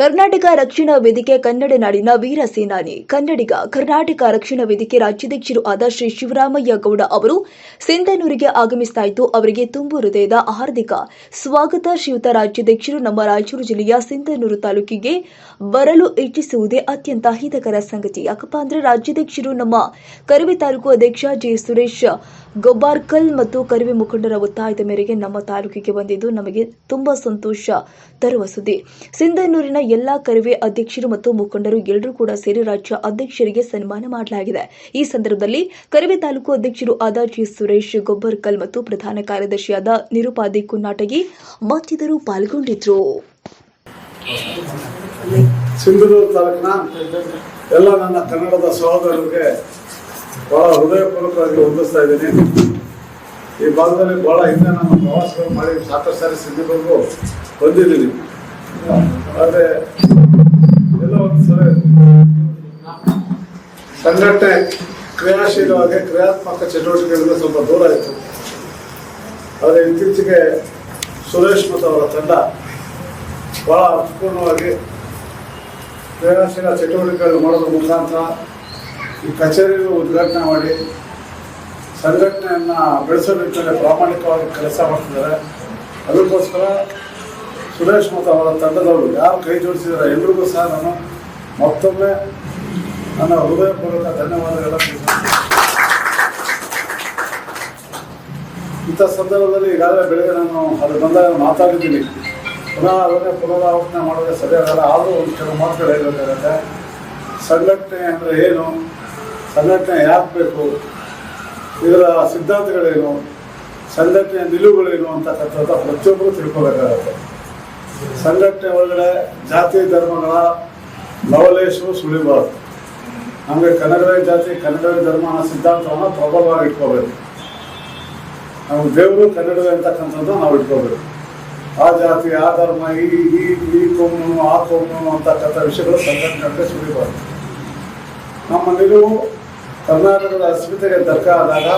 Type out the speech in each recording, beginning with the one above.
ಕರ್ನಾಟಕ ರಕ್ಷಣಾ ವೇದಿಕೆ ಕನ್ನಡ ನಾಡಿನ ವೀರ ಸೇನಾನಿ. ಕನ್ನಡಿಗ, ಕರ್ನಾಟಕ ರಕ್ಷಣಾ ವೇದಿಕೆ ರಾಜ್ಯಾಧ್ಯಕ್ಷರು ಆದ ಶ್ರೀ ಶಿವರಾಮಯ್ಯ ಗೌಡ ಅವರು ಸಿಂಧನೂರಿಗೆ ಇದ್ದು ಅವರಿಗೆ ತುಂಬು ಹೃದಯದ ಹಾರ್ದಿಕ ಸ್ವಾಗತ. ಶ್ರೀಯುತ ರಾಜ್ಯಾಧ್ಯಕ್ಷರು ನಮ್ಮ ರಾಯಚೂರು ಜಿಲ್ಲೆಯ ಸಿಂಧನೂರು ತಾಲೂಕಿಗೆ ಬರಲು ಇಚ್ಛಿಸುವುದೇ ಅತ್ಯಂತ ಹಿತಕರ ಸಂಗತಿ. ಯಾಕಪ್ಪ ಅಂದ್ರೆ ರಾಜ್ಯಾಧ್ಯಕ್ಷರು ನಮ್ಮ ಕರವೇ ತಾಲೂಕು ಅಧ್ಯಕ್ಷ ಜೆ ಸುರೇಶ್ ಗೊಬ್ಬಾರ್ಕಲ್ ಮತ್ತು ಕರಿವೆ ಮುಖಂಡರ ಒತ್ತಾಯದ ಮೇರೆಗೆ ನಮ್ಮ ತಾಲೂಕಿಗೆ ಬಂದಿದ್ದು ನಮಗೆ ತುಂಬಾ ಸಂತೋಷ ತರುವ ಸುದ್ದಿ. ಸಿಂಧನೂರಿನ ಎಲ್ಲಾ ಕರವೇ ಅಧ್ಯಕ್ಷರು ಮತ್ತು ಮುಖಂಡರು ಎಲ್ಲರೂ ಕೂಡ ಸೇರಿ ರಾಜ್ಯ ಅಧ್ಯಕ್ಷರಿಗೆ ಸನ್ಮಾನ ಮಾಡಲಾಗಿದೆ. ಈ ಸಂದರ್ಭದಲ್ಲಿ ಕರಿವೆ ತಾಲೂಕು ಅಧ್ಯಕ್ಷರು ಆದ ಜಿ ಸುರೇಶ್, ಗೊಬ್ಬರ್ಕಲ್ ಮತ್ತು ಪ್ರಧಾನ ಕಾರ್ಯದರ್ಶಿಯಾದ ನಿರುಪಾದಿ ಕುನ್ನಾಟಗಿ ಮತ್ತಿತರರು ಪಾಲ್ಗೊಂಡಿದ್ರು. ಎಲ್ಲ ನನ್ನ ಕನ್ನಡದ ಸಹೋದರರಿಗೆ ಬಹಳ ಹೃದಯಪೂರ್ವಕವಾಗಿ ವಂದಿಸ್ತಾ ಇದ್ದೀನಿ. ಈ ಭಾಗದಲ್ಲಿ ಬಹಳ ಹಿಂದೆ ನಾನು ಪ್ರವಾಸಗಳು ಮಾಡಿ ಸಾಕಷ್ಟು ಸಾರಿ ಸಿಂಧನೂರಿಗೂ ಬಂದಿದ್ದೀನಿ. ಆದರೆ ಎಲ್ಲ ಒಂದು ಸಂಘಟನೆ ಕ್ರಿಯಾಶೀಲವಾಗಿ ಕ್ರಿಯಾತ್ಮಕ ಚಟುವಟಿಕೆಗಳಿಂದ ಸ್ವಲ್ಪ ದೂರ ಆಯಿತು ಆದರೆ ಇತ್ತೀಚೆಗೆ ಸುರೇಶ್ ಮತ್ತು ಅವರ ತಂಡ ಬಹಳ ಅರ್ಥಪೂರ್ಣವಾಗಿ ಕ್ರಿಯಾಶೀಲ ಚಟುವಟಿಕೆಗಳನ್ನು ಮಾಡೋದ್ರ ಮುಖಾಂತರ ಈ ಕಚೇರಿಯನ್ನು ಉದ್ಘಾಟನೆ ಮಾಡಿ ಸಂಘಟನೆಯನ್ನು ಬೆಳೆಸೋ ಪ್ರಾಮಾಣಿಕವಾಗಿ ಕೆಲಸ ಮಾಡ್ತಿದ್ದಾರೆ. ಅದಕ್ಕೋಸ್ಕರ ಸುರೇಶ್ ಮತ್ತು ಅವರ ತಂಡದವರು ಯಾರು ಕೈ ಜೋಡಿಸಿದಾರೆ ಎಲ್ರಿಗೂ ಸಹ ನಾನು ಮತ್ತೊಮ್ಮೆ ನನ್ನ ಹೃದಯಪೂರ್ವಕ ಧನ್ಯವಾದಗಳನ್ನು ತಿಳಿಸ್ತೇನೆ. ಇಂಥ ಸಂದರ್ಭದಲ್ಲಿ ಈಗಾಗಲೇ ಬೆಳಗ್ಗೆ ನಾನು ಅದು ಬಂದಾಗ ಮಾತಾಡಿದ್ದೀನಿ. ಪುನಃ ಅದನ್ನೇ ಪುನರಾವರ್ತನೆ ಮಾಡೋದೇ ಸರಿಯಾಗಲ್ಲ. ಆದರೂ ಒಂದು ಕೆಲವು ಮಾತುಗಳು ಹೇಳಬೇಕಾಗತ್ತೆ. ಸಂಘಟನೆ ಅಂದರೆ ಏನು? ಸಂಘಟನೆ ಯಾಕೆ ಬೇಕು? ಇದರ ಸಿದ್ಧಾಂತಗಳೇನು? ಸಂಘಟನೆಯ ನಿಲುವುಗಳೇನು ಅಂತಕ್ಕಂಥದ್ದು ಪ್ರತಿಯೊಬ್ಬರು ತಿಳ್ಕೊಬೇಕಾಗತ್ತೆ. ಸಂಘಟನೆ ಒಳಗಡೆ ಜಾತಿ ಧರ್ಮಗಳ ಲವಲೇಶವು ಸುಳಿಬಾರದು. ನಮಗೆ ಕನ್ನಡವೇ ಜಾತಿ ಕನ್ನಡವೇ ಧರ್ಮ ಅನ್ನೋ ಸಿದ್ಧಾಂತವನ್ನು ಪ್ರಬಲವಾಗಿ ಇಟ್ಕೋಬೇಕು. ನಾವು ದೇವರು ಕನ್ನಡವೇ ಅಂತಕ್ಕಂಥದ್ದು ನಾವು ಇಟ್ಕೋಬೇಕು. ಆ ಜಾತಿ, ಆ ಧರ್ಮ, ಈ ಈ ಈ ಕೋಮು, ಆ ಕೋಮು ಅಂತಕ್ಕಂಥ ವಿಷಯಗಳು ಸಂಘಟನೆ ಸುಳಿಬಾರದು. ನಮ್ಮ ನಿಲುವು ಕರ್ನಾಟಕದ ಅಸ್ಮಿತೆಗೆ ಧಕ್ಕ ಆದಾಗ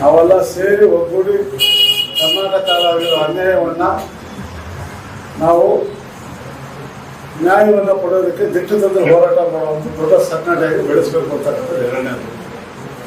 ನಾವೆಲ್ಲ ಸೇರಿ ಒಗ್ಗೂಡಿ ಕರ್ನಾಟಕ ಅನ್ಯಾಯವನ್ನು ನಾವು ನ್ಯಾಯವನ್ನು ಕೊಡೋದಕ್ಕೆ ದಿಟ್ಟದಿಂದ ಹೋರಾಟ ಮಾಡುವಂಥ ದೊಡ್ಡ ಸಂಘಟನೆಯಾಗಿ ಬೆಳೆಸಬೇಕು ಅಂತಕ್ಕಂಥದ್ದು ಎರಡನೇದು